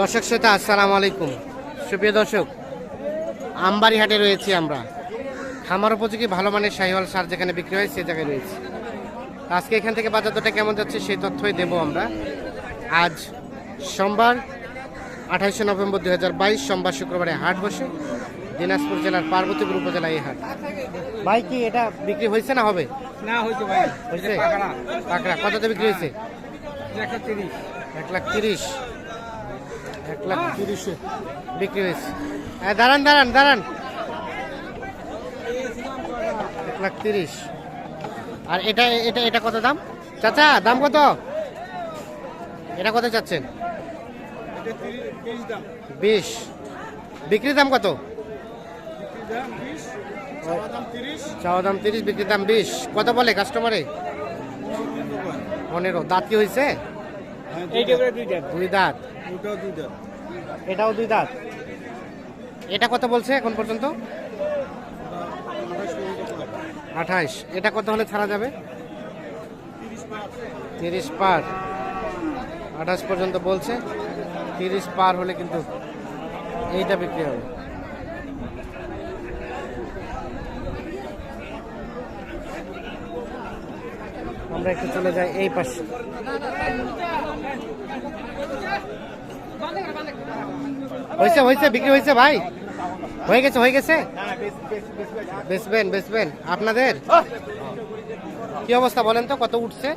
দর্শক শ্রোতা আসসালাম আলাইকুম। সুপ্রিয় দর্শক আমবাড়ি হাটে রয়েছি আমরা। খামার উপযোগী ভালো মানের শাহিওয়াল সার যেখানে বিক্রি হয় সে জায়গায় রয়েছে। আজকে এখান থেকে বাজার দরটা কেমন যাচ্ছে সেই তথ্যই দেবো আমরা। আজ সোমবার আঠাইশে নভেম্বর দু হাজার বাইশ সোমবার শুক্রবারে হাট বসে। দিনাজপুর জেলার পার্বতীপুর উপজেলায় এই হাট। ভাই কি এটা বিক্রি হয়েছে না হবে? না হয়তো ভাই। হয়েছে? কততে বিক্রি হয়েছে? একশো তিরিশ। এক লাখ তিরিশ। এক লাখ তিরিশে বিক্রি হয়েছে। হ্যাঁ দাঁড়ান দাঁড়ান দাঁড়ান। এক লাখ তিরিশ। আর এটা এটা এটা কত দাম? চাচা, দাম কত? এটা কত চাচ্ছেন? বিশ। বিক্রির দাম কত? চাওয়া দাম তিরিশ বিক্রির দাম বিশ। কত বলে কাস্টমারে? পনেরো। দাঁত কি হয়েছে? এইটা করে দুইটা দুই দাঁত। ওটাও দুইটা এটাও দুই দাঁত। এটা কত বলছে এখন পর্যন্ত? আঠাইশ। এটা কত হলে ছাড়া যাবে? তিরিশ পার। আঠাশ পর্যন্ত বলছে। তিরিশ পার হলে কিন্তু এইটা বিক্রি হবে। আমরা একটু চলে যাই এই পাশে। হয়েছে হয়েছে বিক্রি হয়েছে ভাই? হয়ে গেছে হয়ে গেছে? বেচবেন বেচবেন আপনাদের? কি অবস্থা বলেন তো কত উঠছে?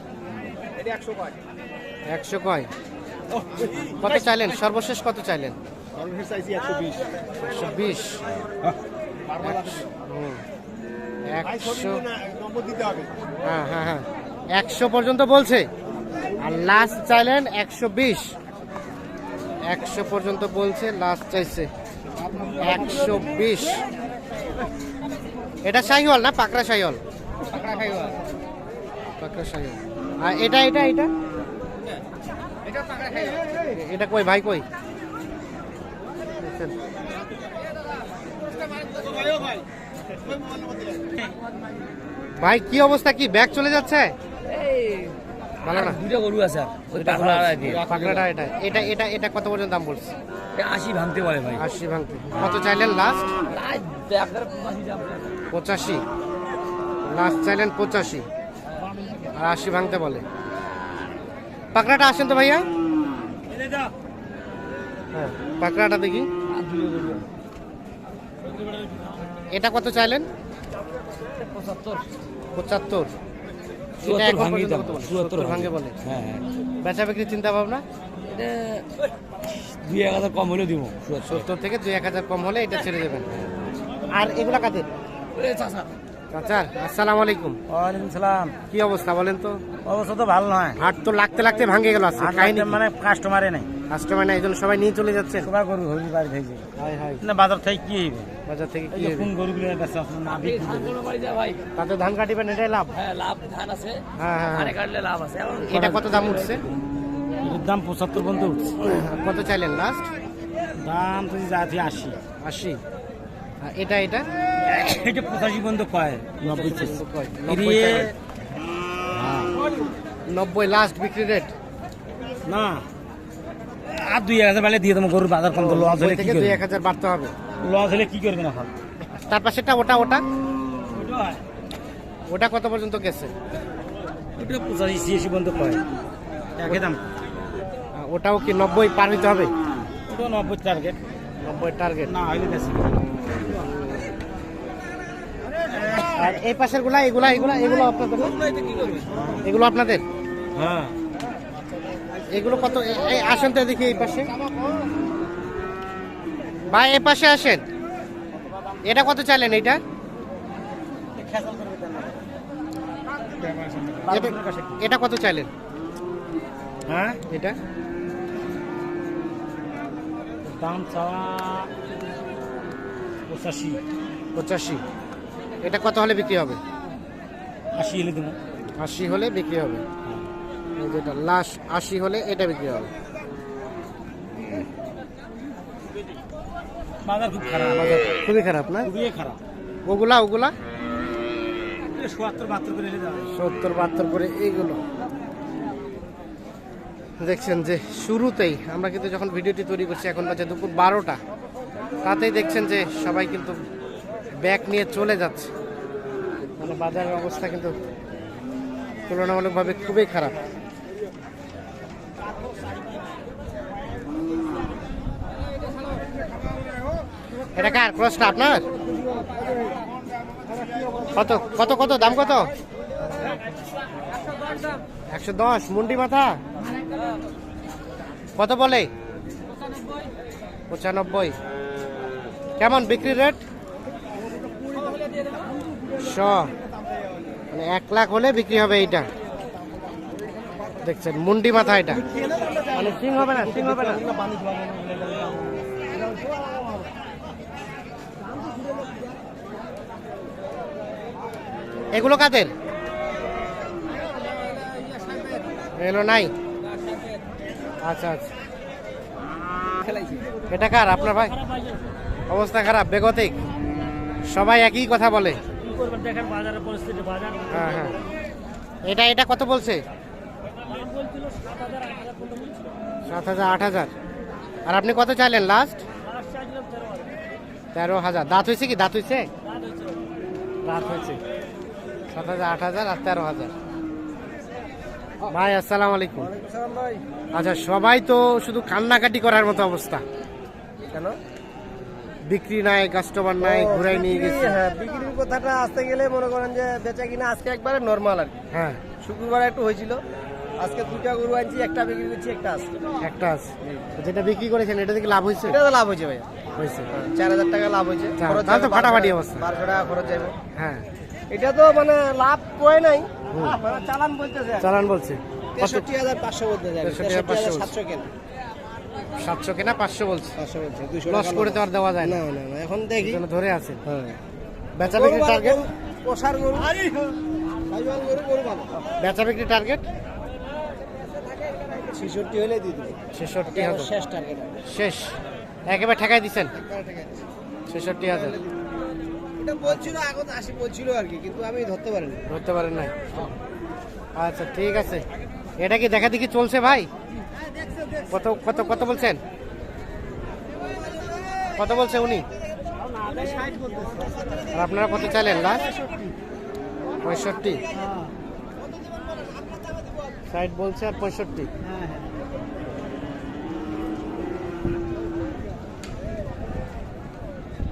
একশো কয়। কত চাইলেন? সর্বশেষ কত চাইলেন? একশো বিশ। হ্যাঁ হ্যাঁ হ্যাঁ। একশো পর্যন্ত বলছে। আর লাস্ট চাইলেন একশো বিশ। একশো পর্যন্ত বলছে লাস্ট চাইছে একশো বিশ। এটা শাহিওয়াল না? পাকড়া শাহিওয়াল? পাকড়া শাহিওয়াল। আর এটা এটা এটা? এটা কই ভাই কই? ভাই কি অবস্থা কি? ব্যাগ চলে যাচ্ছে? ভালো না? দুইটা গরু আছে আর। এটা এটা এটা এটা কত পর্যন্ত দাম বলছে? আশি ভাঙতে পারে ভাই। আশি ভাঙতে। কত চাইলেন লাস্ট পঁচাশি। লাস্ট চাইলেন পঁচাশি। আর আশি ভাঙতে বলে। পাকড়াটা আসেন তো ভাইয়া? হ্যাঁ পাকড়াটা দেখি। এটা কত চাইলেন? পঁচাত্তর। পঁচাত্তর। চুয়াত্তর ভাঙি দাম বলে? চুয়াত্তর ভাঙে বলে। হ্যাঁ হ্যাঁ। বেচা চিন্তা ভাবনা এটা দুই এক হাজার কম হলেও দিব সত্তর থেকে দুই এক হাজার কম হলে এটা ছেড়ে দেবেন। আর এগুলা কাদের? এ চাচা আসসালামু আলাইকুম। ওয়ালাইকুম সালাম। কি অবস্থা বলেন তো? অবস্থা তো ভালো নয়। হাট তো লাগতে লাগতে ভাঙে গেল আজকে কাহিনী মানে কাস্টমারে নাই। কাস্টমার না এই সবাই নিয়ে চলে যাচ্ছেন সবাই গরু হরি বাড়ি থেকে। হাই হাই না বাজার থেকে কি হইবে? বাজার থেকে কি এই যে হবে? কোন গরুগুলো বেচা আপনার না এই ধান ভাই। তাতে কাটিবেন এটাই লাভ। হ্যাঁ লাভ ধান আছে। হ্যাঁ হ্যাঁ হ্যাঁ। কাটলে লাভ আছে। এটা কত দাম উঠছে? এর দাম পঁচাত্তর পর্যন্ত উঠছে। কত চাইলেন লাস্ট দাম তো যাচ্ছে আশি। আশি। এটা এটা? এটা পঁচাশি পর্যন্ত নব্বই কয়? নব্বই নব্বই লাস্ট বিক্রি রেট না। আর দুই হাজার বেলে দিয়ে তোমার গরুর বাজার কম লস হলে কি দুই এক হাজার বাড়তে হবে। লস হলে কি করবে না এখন তার পাশেটা ওটা ওটা? ওটা কত পর্যন্ত গেছে? ওটা পঁচাশি ছিয়াশি পর্যন্ত পায় একই দাম। ওটাও কি নব্বই পার হইতে হবে? ওটা নব্বই টার্গেট নব্বই টার্গেট না হইলে বেশি। আর এই পাশেরগুলা এগুলা এগুলা এগুলো আপনাদের? এগুলো আপনাদের? হ্যাঁ। এগুলো কত? এই আসেন তো দেখি এই পাশে। ভাই এই পাশে আসেন। এটা কত চাইলেন এটা- এটা কত চাইলেন? হ্যাঁ? এটা? দাম চাওয়া পঁচাশি। পঁচাশি। এটা কত হলে বিক্রি হবে? আশি দেবো। আশি হলে বিক্রি হবে। এই যেটা লাস্ট আশি হলে এটা বিক্রি হবে। বাজার খুব খারাপ। বাজার খুবই খারাপ না? খুবই খারাপ। ওগুলা ওগুলা? সত্তর বাহাত্তর করে এইগুলো। দেখছেন যে শুরুতেই আমরা কিন্তু যখন ভিডিওটি তৈরি করছি এখন বাজে দুপুর বারোটা। তাতেই দেখছেন যে সবাই কিন্তু ব্যাগ নিয়ে চলে যাচ্ছে। মানে বাজারের অবস্থা কিন্তু তুলনামূলকভাবে খুবই খারাপ। এটা কার? ক্রসটা আপনার কত কত কত? দাম কত? একশো দশ। মুন্ডি মাথা? কত বলে? পঁচানব্বই। কেমন বিক্রি রেট? শ। মানে এক লাখ হলে বিক্রি হবে এইটা। দেখছেন, মুন্ডি মাথা এটা। মানে সিং হবে না, সিং হবে না। এগুলো কাদের? এগুলো নাই? আচ্ছা আচ্ছা। এটা কার? আপনার ভাই? অবস্থা খারাপ, বেগতিক। সবাই একই কথা বলে। দেখেন বাজারের পরিস্থিতি বাজার হ্যাঁ হ্যাঁ। এটা এটা কত বলছে? সাত হাজার আট হাজার আর আপনি কত চাইলেন লাস্ট লাস্ট তেরো হাজার। দাঁত হয়েছে কি? দাঁত হয়েছে? দাঁত হয়েছে। সাত হাজার আট হাজার আর তেরো হাজার। ভাই আসসালামু আলাইকুম। আচ্ছা সবাই তো শুধু কান্নাকাটি করার মতো অবস্থা। কেন? বিক্রি নাই কাস্টমার নাই ঘুরাই নিয়ে গেছে। হ্যাঁ বিক্রির কথাটা আসতে গেলে মনে করেন যে বেচা কিনা আজকে একবারে নর্মাল আর হ্যাঁ। শুক্রবার একটু হয়েছিল আজকে দুটা গরু আনছি একটা বিক্রি করছি একটা আসছে। একটা আছে যেটা বিক্রি করেছেন এটা থেকে লাভ হয়েছে? এটা তো লাভ হয়েছে ভাই হয়েছে। চার হাজার টাকা লাভ হয়েছে। তাহলে তো ফাটাফাটি অবস্থা। বারোশো টাকা খরচ যাবে। হ্যাঁ। এটা তো মানে লাভ কয় নাই। মানে চালান বলতেছে। চালান বলছে? তেষট্টি হাজার পাঁচশো বলতে যাবে 63,500 তেষট্টি হাজার সাতশো কেন। সাতশো কেনা পাঁচশো বলছে। পাঁচশো বলছে দুশো লস করে তো আর দেওয়া যায় না। না না না এখন দেখি। জন্য ধরে আছে। হ্যাঁ। বেচা বিক্রি টার্গেট পোষার গরু সাইওয়াল গরু। গরু ভালো। বেচা বিক্রি টার্গেট ছেষট্টি হলে দিয়ে দিবে। ছেষট্টি হাজার। শেষ টার্গেট শেষ। একেবারে ঠেকাই দিচ্ছেন? ছেষট্টি হাজার। এটা বলছিল এখন আশি বলছিল আর কি কিন্তু আমি ধরতে পারিনি। ধরতে পারেন নাই। আচ্ছা ঠিক আছে। এটা কি দেখা দেখি চলছে ভাই? কত কত কত বলছেন? কত বলছে উনি? আপনারা কত চাইলেন পঁয়ষট্টি। ষাট বলছে আর পঁয়ষট্টি।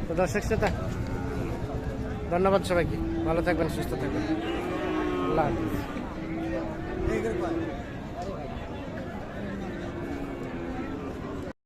তো দর্শক শ্রোতা, ধন্যবাদ সবাইকে। ভালো থাকবেন, সুস্থ থাকবেন। আল্লাহ হাফিজ।